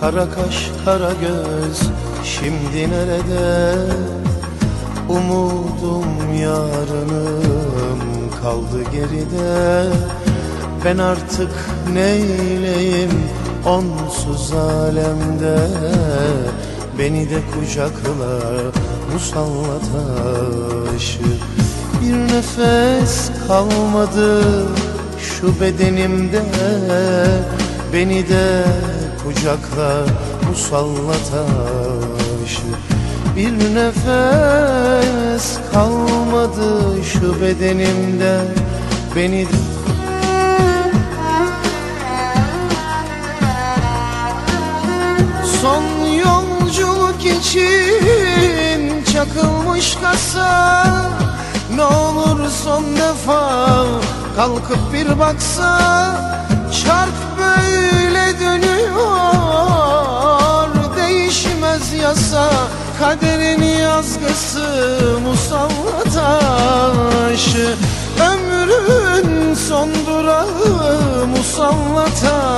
Kara kaş kara göz şimdi nerede? Umudum yarınım kaldı geride. Ben artık neyleyim onsuz alemde? Beni de kucakla musallat aşı Bir nefes kalmadı şu bedenimde. Beni de kucakla musallat aşı Bir nefes kalmadı şu bedenimde. Beni Son yolculuk için çakılmış kasa. Ne olur son defa kalkıp bir baksa. Çark Yasa kaderin yazgısı Musallata aşı Ömrün son durağı musallata